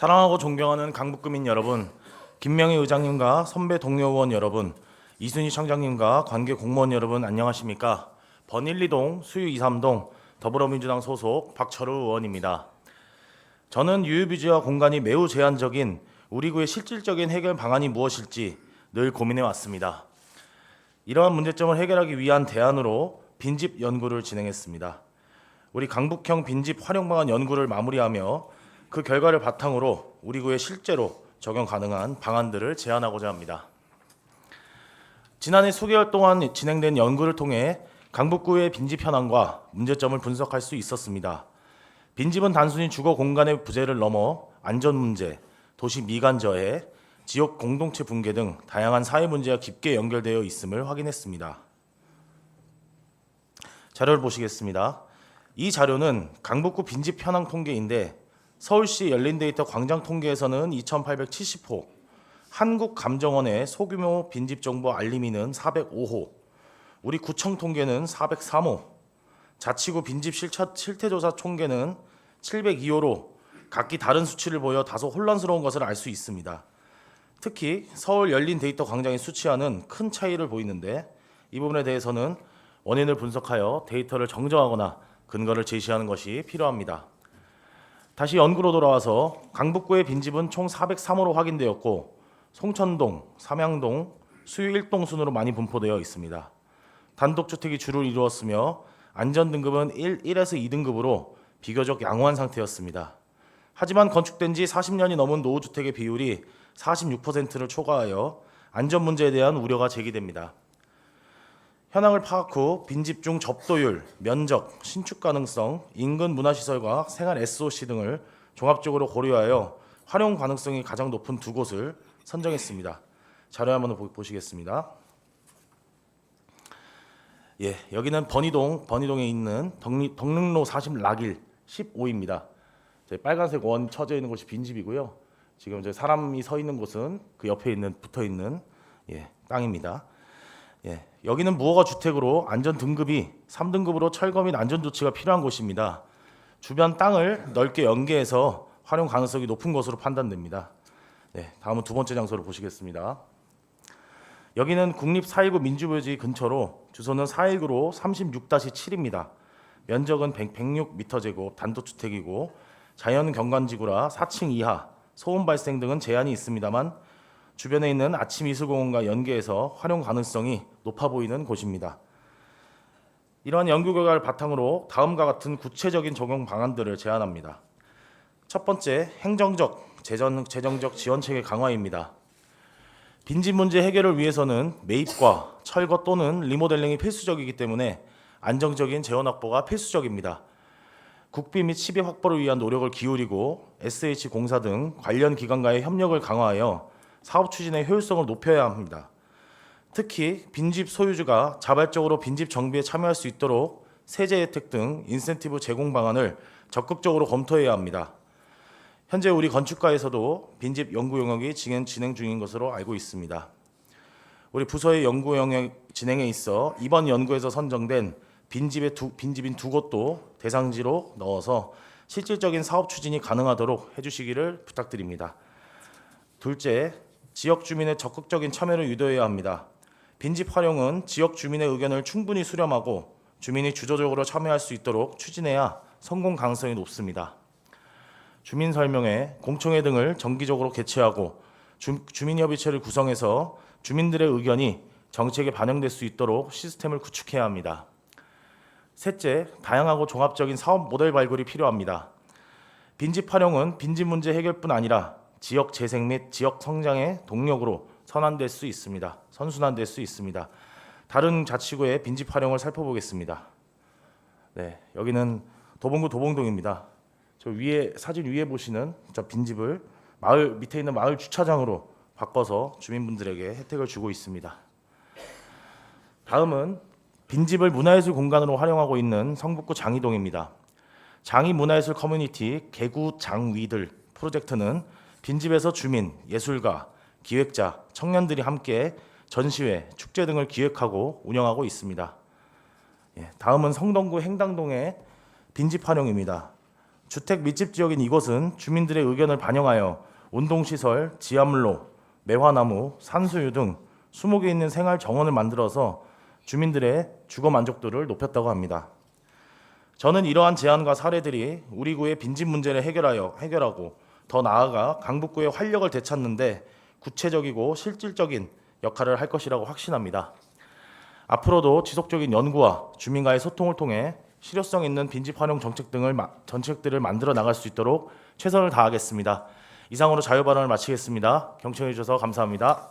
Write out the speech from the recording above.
사랑하고 존경하는 강북구민 여러분, 김명희 의장님과 선배 동료 의원 여러분, 이순희 청장님과 관계 공무원 여러분 안녕하십니까? 번일리동 수유 23동 더불어민주당 소속 박철우 의원입니다. 저는 유유비지와 공간이 매우 제한적인 우리 구의 실질적인 해결 방안이 무엇일지 늘 고민해 왔습니다. 이러한 문제점을 해결하기 위한 대안으로 빈집 연구를 진행했습니다. 우리 강북형 빈집 활용 방안 연구를 마무리하며 그 결과를 바탕으로 우리 구에 실제로 적용 가능한 방안들을 제안하고자 합니다. 지난해 수개월 동안 진행된 연구를 통해 강북구의 빈집 현황과 문제점을 분석할 수 있었습니다. 빈집은 단순히 주거 공간의 부재를 넘어 안전 문제, 도시 미관 저해, 지역 공동체 붕괴 등 다양한 사회 문제와 깊게 연결되어 있음을 확인했습니다. 자료를 보시겠습니다. 이 자료는 강북구 빈집 현황 통계인데 서울시 열린데이터 광장 통계에서는 2,870호, 한국감정원의 소규모 빈집 정보 알림이는 405호, 우리 구청 통계는 403호, 자치구 빈집 실차, 실태조사 총계는 702호로 각기 다른 수치를 보여 다소 혼란스러운 것을 알 수 있습니다. 특히 서울 열린 데이터 광장의 수치와는 큰 차이를 보이는데 이 부분에 대해서는 원인을 분석하여 데이터를 정정하거나 근거를 제시하는 것이 필요합니다. 다시 연구로 돌아와서 강북구의 빈집은 총 403호로 확인되었고 송천동, 삼양동, 수유 1동 순으로 많이 분포되어 있습니다. 단독주택이 주를 이루었으며 안전등급은 1, 1에서 2등급으로 비교적 양호한 상태였습니다. 하지만 건축된 지 40년이 넘은 노후주택의 비율이 46%를 초과하여 안전 문제에 대한 우려가 제기됩니다. 현황을 파악 후 빈집 중 접도율, 면적, 신축 가능성, 인근 문화시설과 생활 SOC 등을 종합적으로 고려하여 활용 가능성이 가장 높은 두 곳을 선정했습니다. 자료 한번 보- 보시겠습니다. 예, 여기는 번이동, 번이동에 있는 덕리, 덕릉로 40 락일 15입니다. 빨간색 원 쳐져 있는 곳이 빈집이고요. 지금 사람이 서 있는 곳은 그 옆에 있는 붙어 있는 예, 땅입니다. 예, 여기는 무허가 주택으로 안전 등급이 3등급으로 철거 및 안전 조치가 필요한 곳입니다. 주변 땅을 넓게 연계해서 활용 가능성이 높은 것으로 판단됩니다. 네, 다음은 두 번째 장소를 보시겠습니다. 여기는 국립 419 민주묘지 근처로 주소는 419로 36-7입니다. 면적은 100, 106m 제곱 단독주택이고 자연 경관지구라 4층 이하 소음 발생 등은 제한이 있습니다만 주변에 있는 아침 이슬공원과 연계해서 활용 가능성이 높아 보이는 곳입니다. 이러한 연구 결과를 바탕으로 다음과 같은 구체적인 적용 방안들을 제안합니다. 첫 번째, 행정적, 재정, 재정적 지원 체계 강화입니다. 빈집 문제 해결을 위해서는 매입과 철거 또는 리모델링이 필수적이기 때문에 안정적인 재원 확보가 필수적입니다. 국비 및 시비 확보를 위한 노력을 기울이고 SH 공사 등 관련 기관과의 협력을 강화하여 사업 추진의 효율성을 높여야 합니다. 특히 빈집 소유주가 자발적으로 빈집 정비에 참여할 수 있도록 세제 혜택 등 인센티브 제공 방안을 적극적으로 검토해야 합니다. 현재 우리 건축가에서도 빈집 연구 영역이 진행, 진행 중인 것으로 알고 있습니다. 우리 부서의 연구 영역 진행에 있어 이번 연구에서 선정된 빈집의 두, 빈집인 두 곳도 대상지로 넣어서 실질적인 사업 추진이 가능하도록 해주시기를 부탁드립니다. 둘째, 지역 주민의 적극적인 참여를 유도해야 합니다. 빈집 활용은 지역 주민의 의견을 충분히 수렴하고 주민이 주도적으로 참여할 수 있도록 추진해야 성공 가능성이 높습니다. 주민 설명회, 공청회 등을 정기적으로 개최하고 주, 주민협의체를 구성해서 주민들의 의견이 정책에 반영될 수 있도록 시스템을 구축해야 합니다. 셋째, 다양하고 종합적인 사업 모델 발굴이 필요합니다. 빈집 활용은 빈집 문제 해결뿐 아니라 지역 재생 및 지역 성장의 동력으로 선환될 수 있습니다. 선순환될 수 있습니다. 다른 자치구의 빈집 활용을 살펴보겠습니다. 네, 여기는 도봉구 도봉동입니다. 저 위에 사진 위에 보시는 저 빈집을 마을 밑에 있는 마을 주차장으로 바꿔서 주민분들에게 혜택을 주고 있습니다. 다음은 빈집을 문화예술 공간으로 활용하고 있는 성북구 장이동입니다. 장이 문화예술 커뮤니티 개구 장위들 프로젝트는 빈집에서 주민, 예술가, 기획자, 청년들이 함께 전시회, 축제 등을 기획하고 운영하고 있습니다. 예, 다음은 성동구 행당동의 빈집 활용입니다. 주택 밀집 지역인 이곳은 주민들의 의견을 반영하여 운동시설, 지하물로, 매화나무, 산수유 등 20개 있는 생활 정원을 만들어서 주민들의 주거 만족도를 높였다고 합니다. 저는 이러한 제안과 사례들이 우리 구의 빈집 문제를 해결하여 해결하고 더 나아가 강북구의 활력을 되찾는데 구체적이고 실질적인 역할을 할 것이라고 확신합니다. 앞으로도 지속적인 연구와 주민과의 소통을 통해 실효성 있는 빈집 활용 정책 등을 마- 정책들을 만들어 나갈 수 있도록 최선을 다하겠습니다. 이상으로 자유 발언을 마치겠습니다. 경청해 주셔서 감사합니다.